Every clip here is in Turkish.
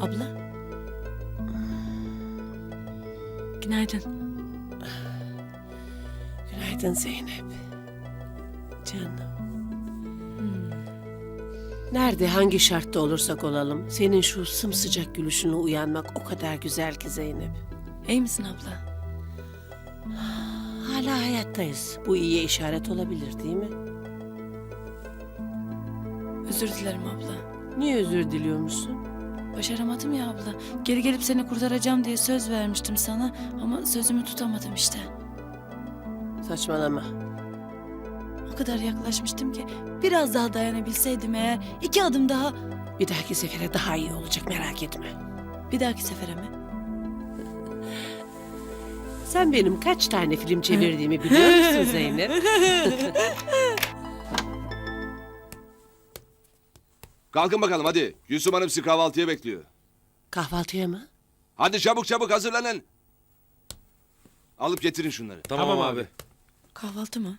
Abla. Günaydın. Günaydın Zeynep. Canım. Nerede hangi şartta olursak olalım senin şu sımsıcak gülüşüne uyanmak o kadar güzel ki Zeynep. İyi misin abla? Hala hayattayız. Bu iyiye işaret olabilir değil mi? Özür dilerim abla. Niye özür diliyormuşsun? Başaramadım ya abla. Geri gelip seni kurtaracağım diye söz vermiştim sana ama sözümü tutamadım işte. Saçmalama. O kadar yaklaşmıştım ki biraz daha dayanabilseydim eğer iki adım daha Bir dahaki sefere daha iyi olacak merak etme. bir dahaki sefere mi? Sen benim kaç tane film çevirdiğimi biliyor musun Zeynep? Kalkın bakalım hadi. Gülsüm Hanım sizi kahvaltıya bekliyor. Kahvaltıya mı? Hadi çabuk çabuk hazırlanın. Alıp getirin şunları. Tamam, abi. Kahvaltı mı?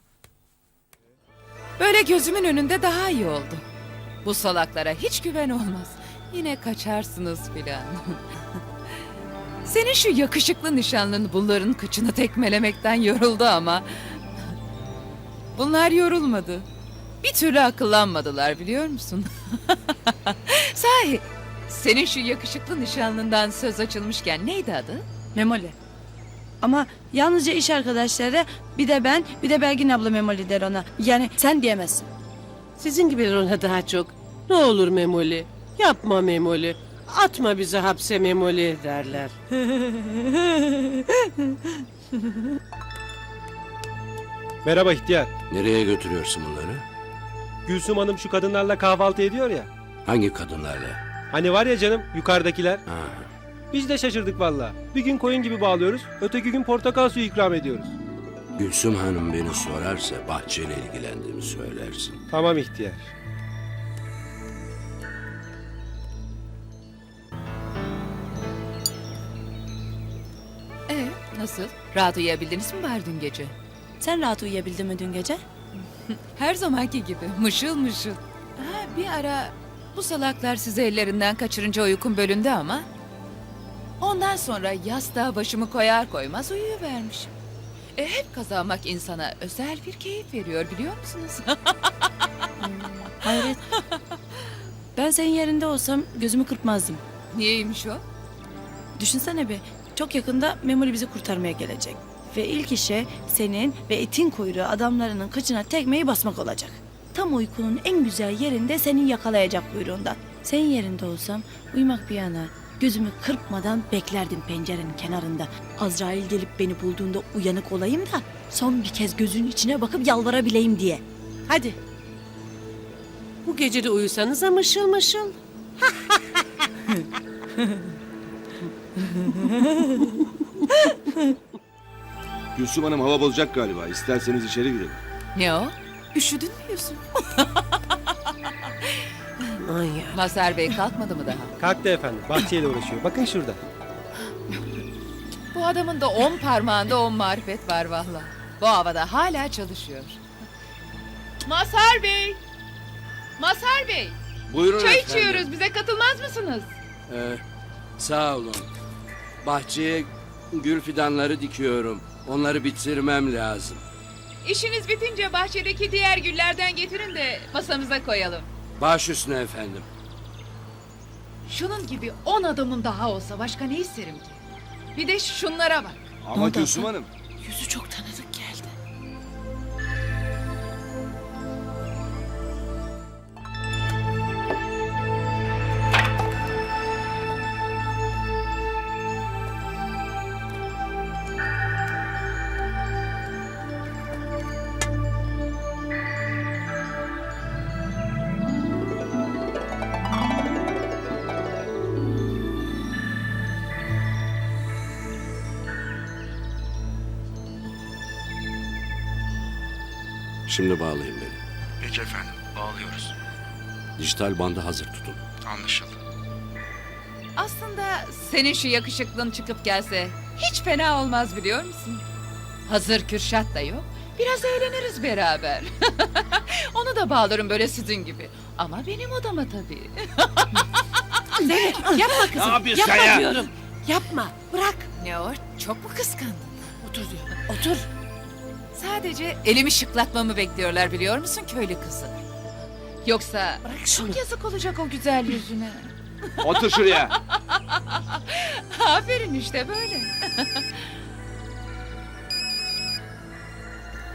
Böyle gözümün önünde daha iyi oldu. Bu salaklara hiç güven olmaz. Yine kaçarsınız filan. Senin şu yakışıklı nişanlın bunların kıçını tekmelemekten yoruldu ama... Bunlar yorulmadı. Bir türlü akıllanmadılar biliyor musun? Sahi, senin şu yakışıklı nişanlından söz açılmışken neydi adı? Memoli. Ama yalnızca iş arkadaşları bir de ben bir de Belgin abla Memoli der ona. Yani sen diyemezsin. Sizin gibiler ona daha çok. Ne olur Memoli. Yapma Memoli. Atma bizi hapse Memoli derler. Merhaba ihtiyar. Nereye götürüyorsun bunları? Gülsüm Hanım şu kadınlarla kahvaltı ediyor ya. Hangi kadınlarla? Hani var ya canım yukarıdakiler. Ha, Biz de şaşırdık valla. Bir gün koyun gibi bağlıyoruz. Öteki gün portakal suyu ikram ediyoruz. Gülsüm Hanım beni sorarsa bahçeyle ilgilendiğimi söylersin. Tamam ihtiyar. Ee, nasıl? Rahat uyuyabildiniz mi bari dün gece? Sen rahat uyuyabildin mi dün gece? Her zamanki gibi mışıl mışıl. Ha, bir ara bu salaklar sizi ellerinden kaçırınca uykum bölündü ama... Ondan sonra yastığa başımı koyar koymaz uyuyuvermişim. E, hep kazanmak insana özel bir keyif veriyor biliyor musunuz? Hayret. ben senin yerinde olsam gözümü kırpmazdım. Niyeymiş o? Düşünsene bir. Çok yakında Memoli bizi kurtarmaya gelecek. Ve ilk işe senin ve etin kuyruğu adamlarının kıçına tekmeyi basmak olacak. Tam uykunun en güzel yerinde senin yakalayacak kuyruğundan. Senin yerinde olsam uyumak bir yana gözümü kırpmadan beklerdim pencerenin kenarında. Azrail gelip beni bulduğunda uyanık olayım da son bir kez gözünün içine bakıp yalvarabileyim diye. Hadi. Bu gece de uyusanız mışıl mışıl. Gülsüm Hanım hava bozacak galiba. İsterseniz içeri girelim. Ne o? Üşüdün mü Yusuf? Aman ya. Mazhar Bey kalkmadı mı daha? Kalktı efendim. Bahçeyle uğraşıyor. Bakın şurada. Bu adamın da on parmağında on marifet var valla. Bu havada hala çalışıyor. Mazhar Bey! Mazhar Bey! Buyurun Çay efendim. içiyoruz. Bize katılmaz mısınız? Ee, sağ olun. Bahçeye gül fidanları dikiyorum. Onları bitirmem lazım. İşiniz bitince bahçedeki diğer güllerden getirin de masamıza koyalım. Baş üstüne efendim. Şunun gibi on adamın daha olsa başka ne isterim ki? Bir de şunlara bak. Ama Gülsüm? Hanım. Yüzü çok tanıdık Şimdi bağlayın beni. Peki efendim, bağlıyoruz. Dijital bandı hazır tutun. Anlaşıldı. Aslında senin şu yakışıklığın çıkıp gelse hiç fena olmaz biliyor musun? Hazır Kürşat da yok. Biraz eğleniriz beraber. Onu da bağlarım böyle sizin gibi. Ama benim odama tabii. Zeynep yapma kızım. Ne yapıyorsun yapma sen ya? diyorum. Yapma. Bırak. Ne o? Çok mu kıskandın? Otur diyorum. Otur. Sadece elimi şıklatmamı bekliyorlar biliyor musun köylü kızı? Yoksa Bırak şunu. çok yazık olacak o güzel yüzüne. Otur şuraya. Aferin işte böyle.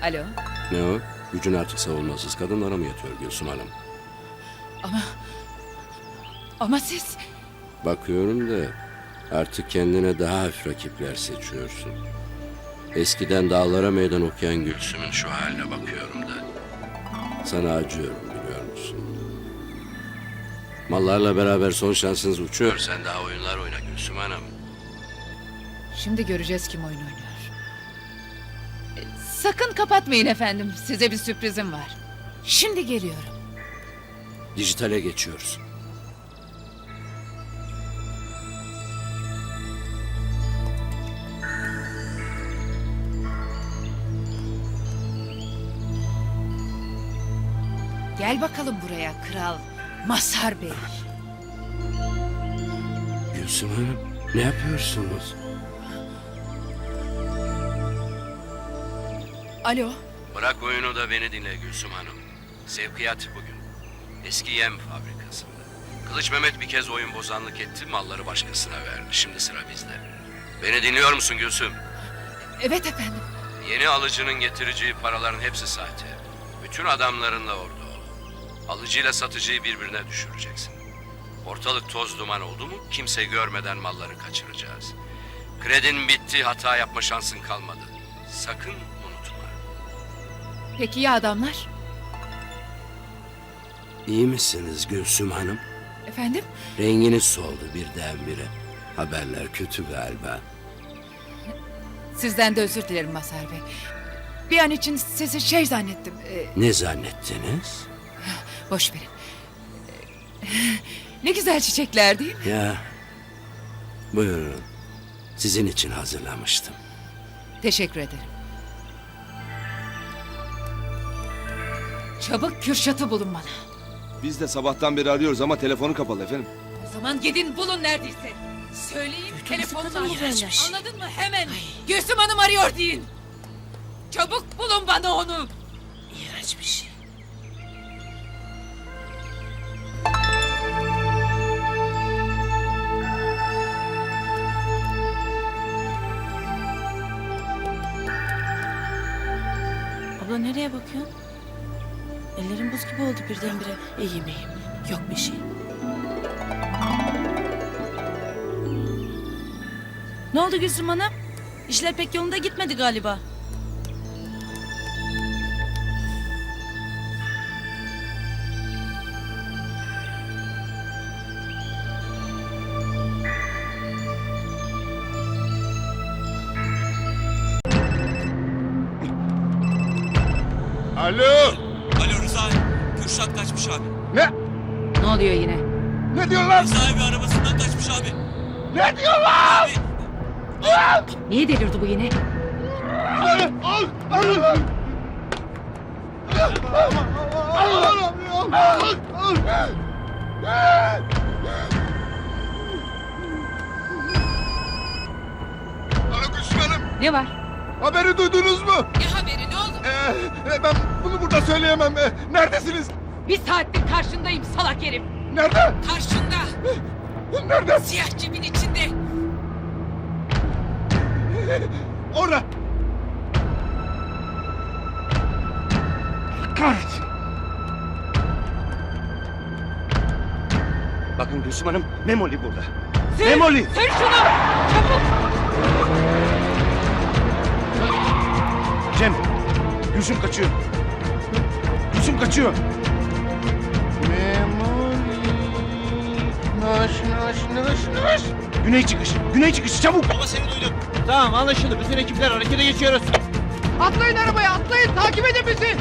Alo. Ne o? Gücün artık savunmasız kadınlara mı yatıyor Gülsüm Hanım? Ama... Ama siz... Bakıyorum da artık kendine daha hafif rakipler seçiyorsun. Eskiden dağlara meydan okuyan Gülsüm'ün şu haline bakıyorum da. Sana acıyorum biliyor musun? Mallarla beraber son şansınız uçuyor. Sen daha oyunlar oyna Gülsüm Hanım. Şimdi göreceğiz kim oyun oynuyor. E, Sakın kapatmayın efendim. Size bir sürprizim var. Şimdi geliyorum. Dijitale geçiyoruz. Gel bakalım buraya kral. Masar Bey. Gülsüm Hanım ne yapıyorsunuz? Alo. Bırak oyunu da beni dinle Gülsüm Hanım. Sevkiyat bugün. Eski yem fabrikasında. Kılıç Mehmet bir kez oyun bozanlık etti, malları başkasına verdi. Şimdi sıra bizde. Beni dinliyor musun Gülsüm? Evet efendim. Yeni alıcının getireceği paraların hepsi sahte. Bütün adamlarınla orada. Alıcıyla satıcıyı birbirine düşüreceksin. Ortalık toz duman oldu mu kimse görmeden malları kaçıracağız. Kredin bitti, hata yapma şansın kalmadı. Sakın unutma. Peki ya adamlar? İyi misiniz Gülsüm Hanım? Efendim? Renginiz soldu birdenbire. Haberler kötü galiba. Sizden de özür dilerim Masar Bey. Bir an için sizi şey zannettim. Ee, Ne zannettiniz? Boş verin. Ne güzel çiçekler değil mi? Ya, buyurun. Sizin için hazırlamıştım. Teşekkür ederim. Çabuk Kürşat'ı bulun bana. Biz de sabahtan beri arıyoruz ama telefonu kapalı efendim. O zaman gidin bulun neredeyse. Söyleyin telefonunu kadın iğrençmiş. Anladın mı? Hemen. Gülsüm Hanım arıyor deyin. Çabuk bulun bana onu. İğrenç bir şey. Nereye bakıyorsun? Ellerim buz gibi oldu birdenbire. İyiyim iyiyim. Yok bir şey. Ne oldu Gülsüm Hanım? İşler pek yolunda gitmedi galiba. Alo! Alo Rıza abi. Kürşat kaçmış abi. Ne? Ne oluyor yine? Ne diyorlar? Rıza abi arabasından kaçmış abi. Ne diyorlar? Abi. Niye delirdi bu yine? Al! Al! Al! Alo Gülsüm Hanım, Ne var? haberi duydunuz mu? Ne haberi ne oldu? Ee, ben bunu burada söyleyemem. Ee, neredesiniz? Bir saattir karşındayım salak herif. Nerede? Karşında. Nerede? Siyah cebin içinde. Orada. Kahretsin. Bakın Gülsüm Hanım, Memoli burada. Memoli! Sür şunu. Çabuk. Cem, Gülsüm kaçıyor. Gülsüm kaçıyor. Naş, naş, naş, naş. Güney çıkış, güney çıkış çabuk. Baba seni duydum. Tamam anlaşıldı. Bütün ekipler harekete geçiyoruz. Atlayın arabaya, atlayın. Takip edin bizi.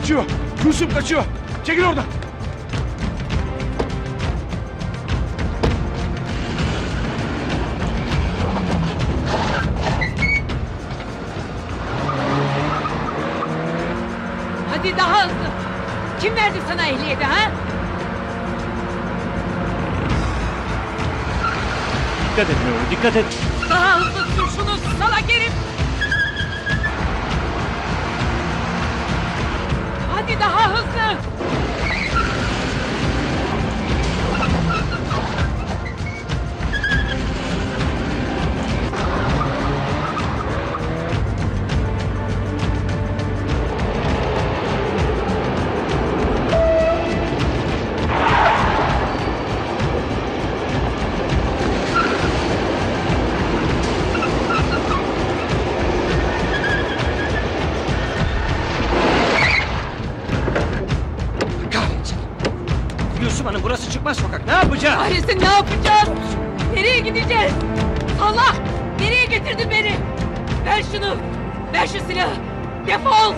Kaçıyor. Yusuf kaçıyor. Çekil oradan. Hadi daha hızlı. Kim verdi sana ehliyeti ha? Dikkat et Nuri, dikkat et. Daha hızlı sür şunu salak herif. Hadi daha hızlı. Kahretsin ne yapacağız? Nereye gideceğiz? Allah! Nereye getirdin beni? Ver şunu! Ver şu silahı! Defol!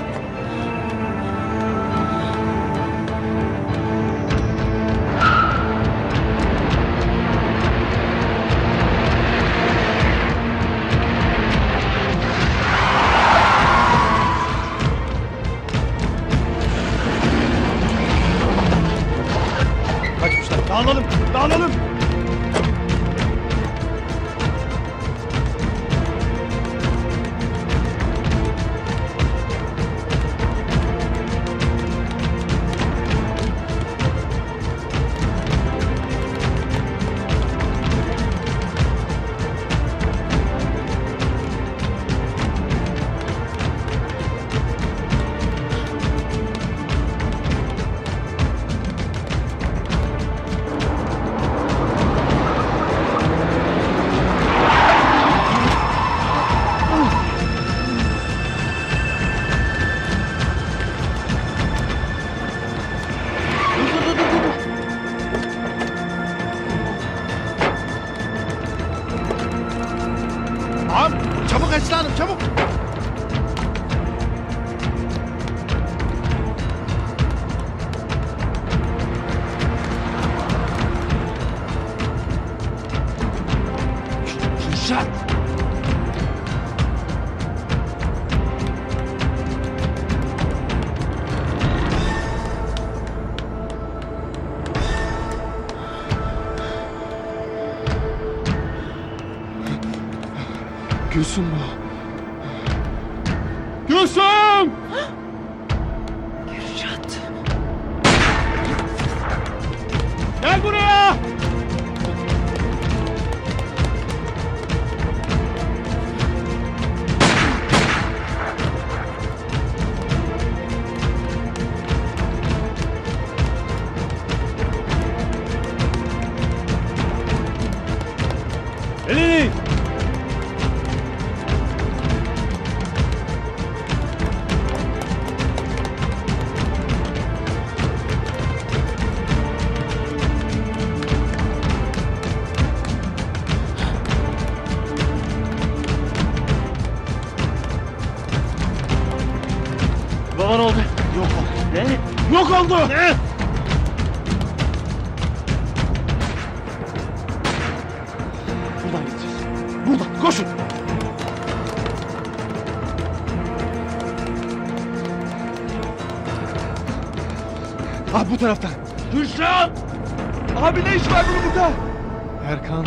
Gel Ah bu taraftan. Kürşat! Abi ne iş var bunun burada? Erkan.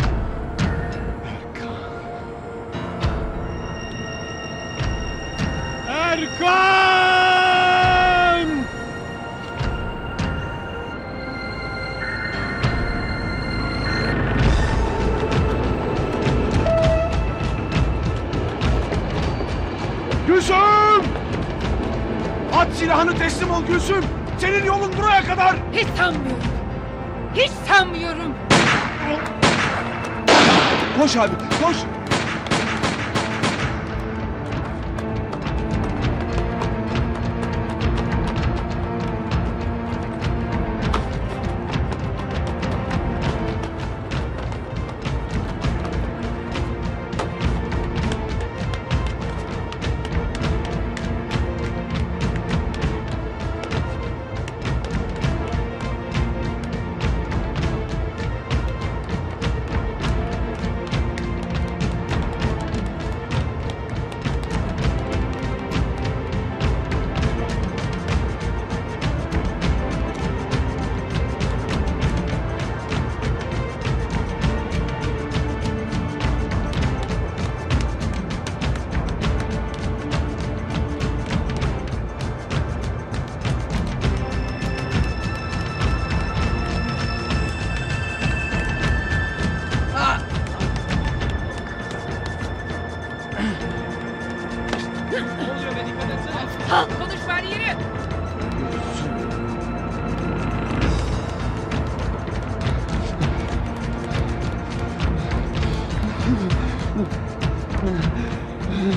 Erkan. Erkan! Gülsüm! At silahını teslim ol Gülsüm. Senin yolun buraya kadar. Hiç sanmıyorum. Hiç sanmıyorum. Koş abi, koş.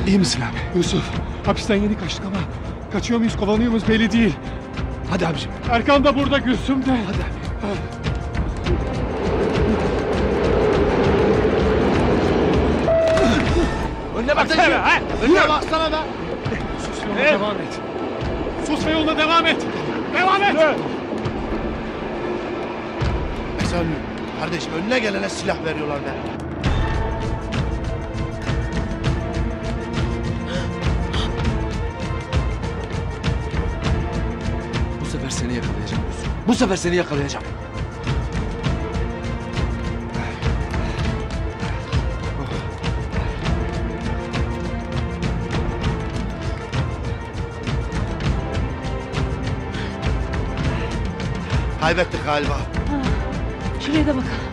İyi misin abi? Yusuf, hapisten yeni kaçtık ama kaçıyor muyuz, kovalanıyor muyuz belli değil. Hadi abicim. Erkan da burada Gülsüm de. Hadi abi. Önüne baksana ha! Önüne baksana be. Sus yoluna devam et. Sus ve yoluna devam et. Devam et. Sen kardeşim önüne gelene silah veriyorlar be. Sefer seni yakalayacağım. Kaybettik galiba. Şuraya da bakalım.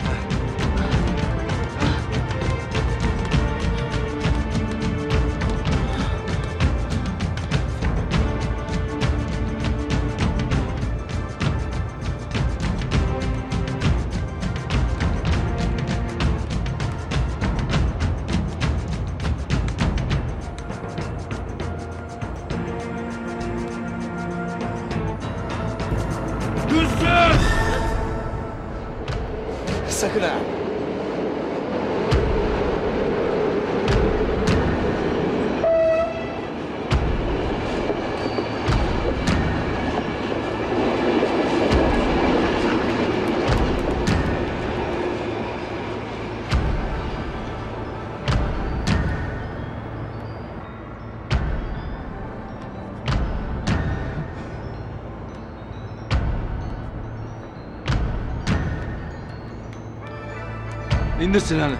İndir silahını.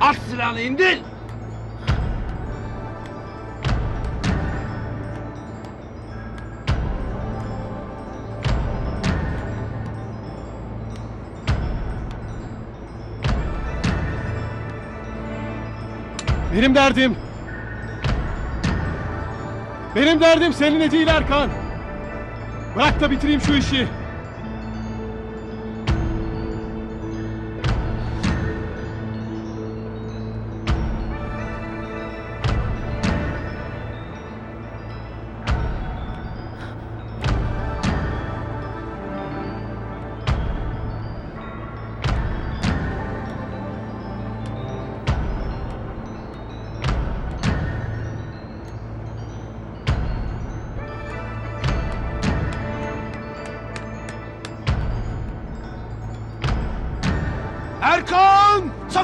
At silahını indir. Benim derdim. Benim derdim seninle değil Erkan. Bırak da bitireyim şu işi.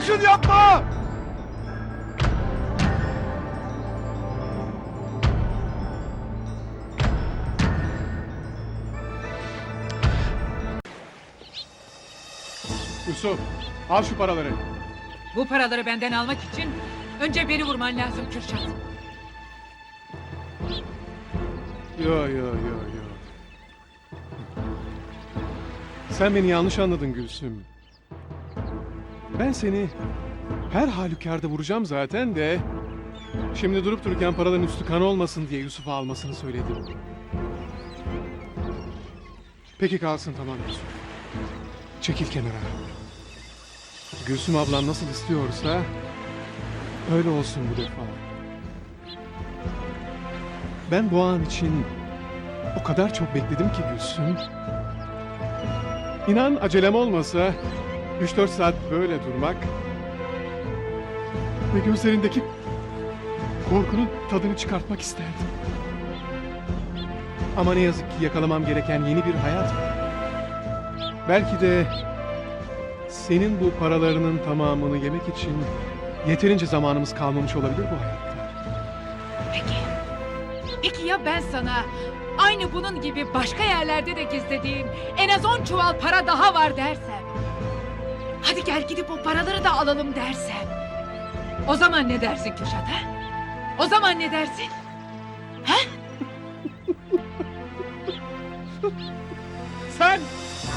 Sakın yapma! Yusuf, al şu paraları. Bu paraları benden almak için önce beni vurman lazım Kürşat. Yo yo yo yo. Sen beni yanlış anladın Gülsüm. Ben seni her halükarda vuracağım zaten de... Şimdi durup dururken paraların üstü kan olmasın diye Yusuf'u almasını söyledim. Peki kalsın tamam Yusuf. Çekil kenara. Gülsüm ablan nasıl istiyorsa öyle olsun bu defa. Ben bu an için o kadar çok bekledim ki Gülsüm. İnan acelem olmasa 3-4 saat böyle durmak ve gözlerindeki korkunun tadını çıkartmak isterdim. Ama ne yazık ki yakalamam gereken yeni bir hayat var. Belki de senin bu paralarının tamamını yemek için yeterince zamanımız kalmamış olabilir bu hayatta. Peki. Peki ya ben sana aynı bunun gibi başka yerlerde de gizlediğim en az on çuval para daha var dersem. Hadi gel gidip o paraları da alalım dersem. O zaman ne dersin Kürşat ha? O zaman ne dersin? Sen,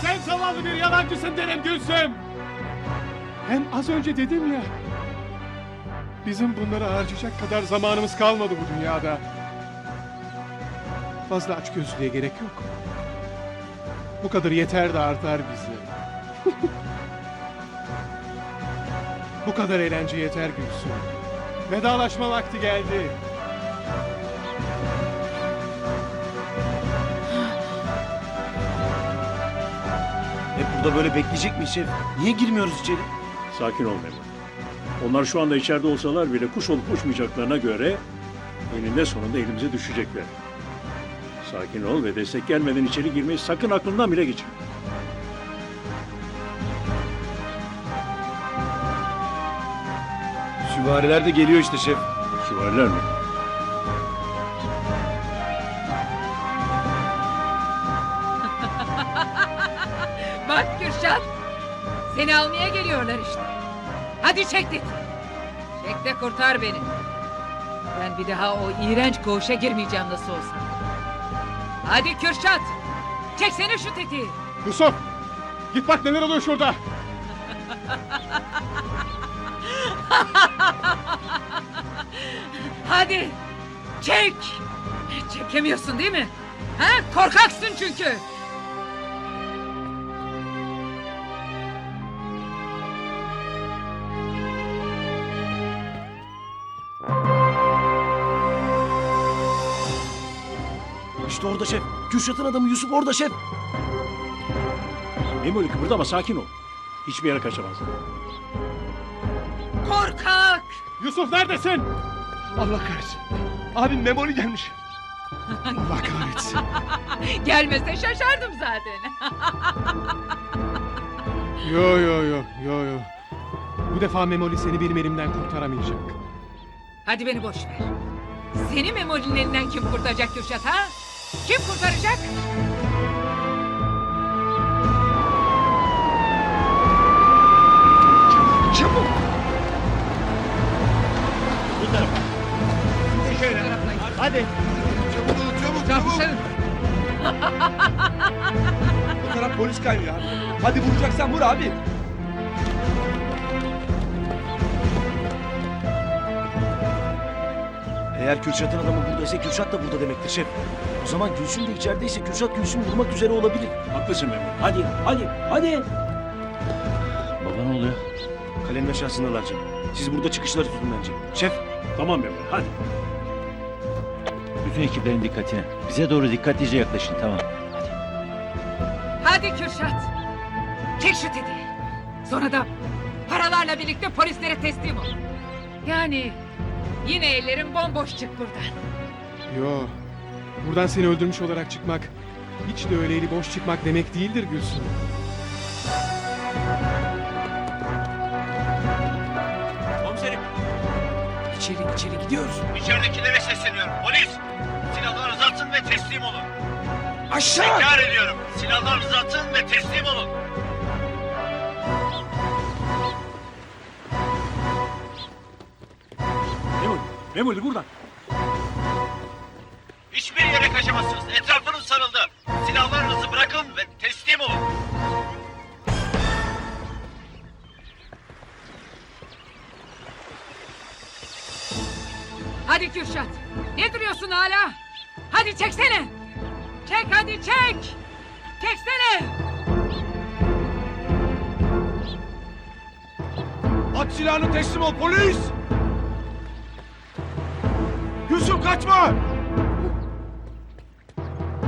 sen zavallı bir yalancısın derim Gülsüm. Hem az önce dedim ya, bizim bunları harcayacak kadar zamanımız kalmadı bu dünyada. Fazla açgözlüğe gerek yok. Bu kadar yeter de artar bize. Bu kadar eğlence yeter Gülsüm. Vedalaşma vakti geldi. Hep burada böyle bekleyecek miyiz şef? Niye girmiyoruz içeri? Sakin ol Mehmet. Onlar şu anda içeride olsalar bile kuş olup uçmayacaklarına göre eninde sonunda elimize düşecekler. Sakin ol ve destek gelmeden içeri girmeyi sakın aklından bile geçirme. Süvariler de geliyor işte şef. Süvariler mi? Bak Kürşat. Seni almaya geliyorlar işte. Hadi çek dedi. Çek de kurtar beni. Ben bir daha o iğrenç koğuşa girmeyeceğim nasıl olsa. Hadi Kürşat. Çeksene şu tetiği. Yusuf! Git bak neler oluyor şurada. Hadi. Çek. Çekemiyorsun değil mi? Ha? Korkaksın çünkü. İşte orada şef. Kürşat'ın adamı Yusuf orada şef. Memoli kıpırdama sakin ol. Hiçbir yere kaçamazlar. Korkak. Yusuf neredesin? Allah kahretsin. Abim Memoli gelmiş. Allah kahretsin. Gelmese şaşardım zaten. Yo yo yo yo yo. Bu defa Memoli seni benim elimden kurtaramayacak. Hadi beni boş ver. Seni Memoli'nin elinden kim kurtaracak Kürşat ha? Kim kurtaracak? Hadi. Çabuk çabuk çabuk. Bu taraf polis kaynıyor abi. Hadi vuracaksan vur abi. Eğer Kürşat'ın adamı buradaysa Kürşat da burada demektir şef. O zaman Gülsüm de içerideyse Kürşat Gülsüm'ü vurmak üzere olabilir. Haklısın Memoli. Hadi, hadi, hadi. Baba ne oluyor? Kalenin aşağısındalar canım. Siz burada çıkışları tutun bence. Şef. Tamam Memoli, hadi. Bütün ekiplerin dikkatine. Bize doğru dikkatlice yaklaşın tamam. Hadi Kürşat. Çek şu tetiği. Sonra da paralarla birlikte polislere teslim ol. Yani yine ellerin bomboş çık buradan. Yo. Buradan seni öldürmüş olarak çıkmak hiç de öyle eli boş çıkmak demek değildir Gülsüm. İçeri içeri gidiyoruz. İçeridekilere sesleniyorum. Polis. Silahlarınızı atın ve teslim olun. Aşağı! Tekrar ediyorum. Silahlarınızı atın ve teslim olun. Memoli, Memoli buradan. Hiçbir yere kaçamazsınız. Etrafınız sarıldı. Silahlarınızı bırakın Hadi Kürşat. Ne duruyorsun hala? Hadi çeksene. Çek hadi çek. Çeksene. At silahını teslim ol polis. Gülsüm kaçma.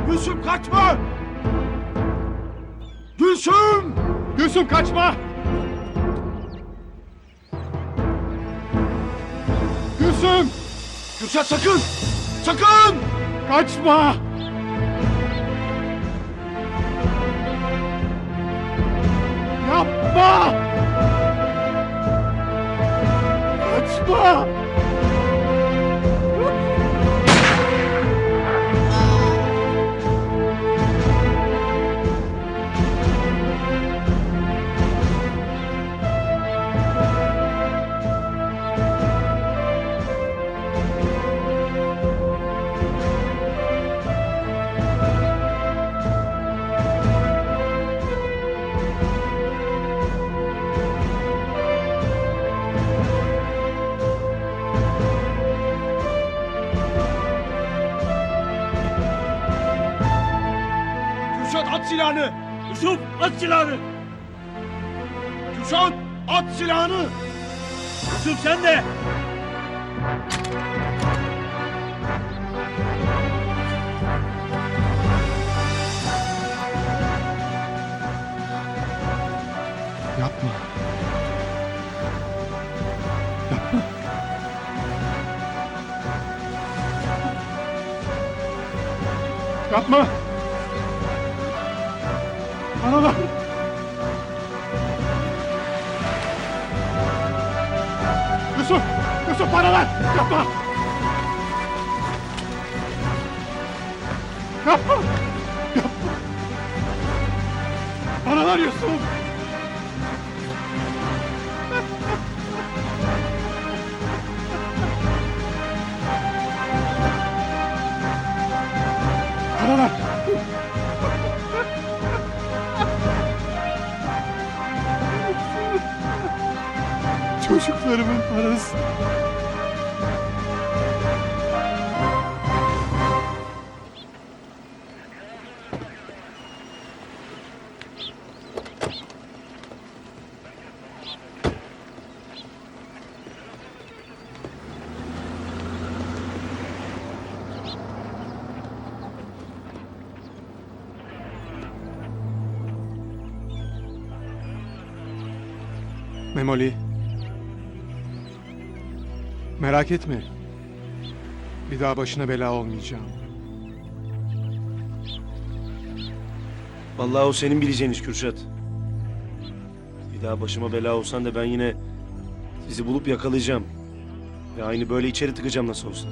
Gülsüm kaçma. Gülsüm. Gülsüm kaçma! Gülsüm! Kürşat sakın! Sakın! Kaçma! Yapma! Kaçma! Yusuf at silahını. Kürşat at silahını! Yusuf sen de. Yapma. Yapma. Yapma. Paralar. Yusuf! Yusuf paralar! Yapma! Yapma! Yapma! Paralar Yusuf! Çocuklarımın parası. Memoli. Merak etme. Bir daha başına bela olmayacağım. Vallahi o senin bileceğin iş Kürşat. Bir daha başıma bela olsan da ben yine sizi bulup yakalayacağım. Ve aynı böyle içeri tıkacağım nasıl olsa.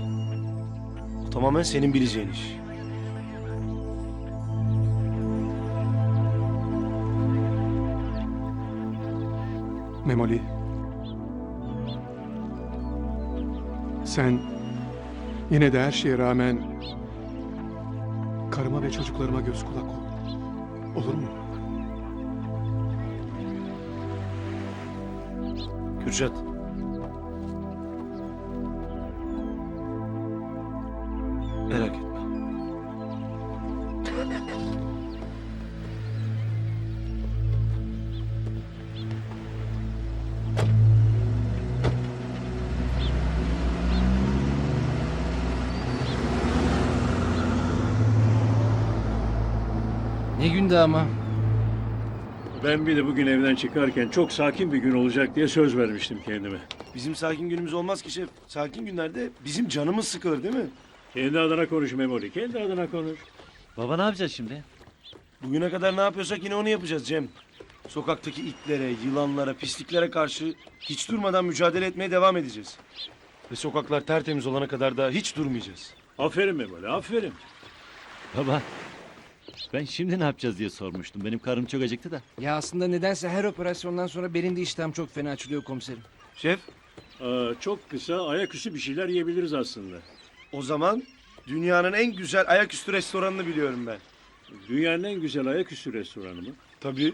O tamamen senin bileceğin iş. Memoli. Sen yine de her şeye rağmen karıma ve çocuklarıma göz kulak ol. Olur mu? Kürşat. Ben bir de bugün evden çıkarken çok sakin bir gün olacak diye söz vermiştim kendime. Bizim sakin günümüz olmaz ki şef. Sakin günlerde bizim canımız sıkılır değil mi? Kendi adına konuş Memoli. Kendi adına konuş. Baba ne yapacağız şimdi? Bugüne kadar ne yapıyorsak yine onu yapacağız Cem. Sokaktaki itlere, yılanlara, pisliklere karşı hiç durmadan mücadele etmeye devam edeceğiz. Ve sokaklar tertemiz olana kadar da hiç durmayacağız. Aferin Memoli, aferin. Baba. Ben şimdi ne yapacağız diye sormuştum. Benim karnım çok acıktı da. Ya aslında nedense her operasyondan sonra benim de iştahım çok fena açılıyor komiserim. Şef, Aa, çok kısa ayaküstü bir şeyler yiyebiliriz aslında. o zaman dünyanın en güzel ayaküstü restoranını biliyorum ben. Dünyanın en güzel ayaküstü restoranı mı? Tabii.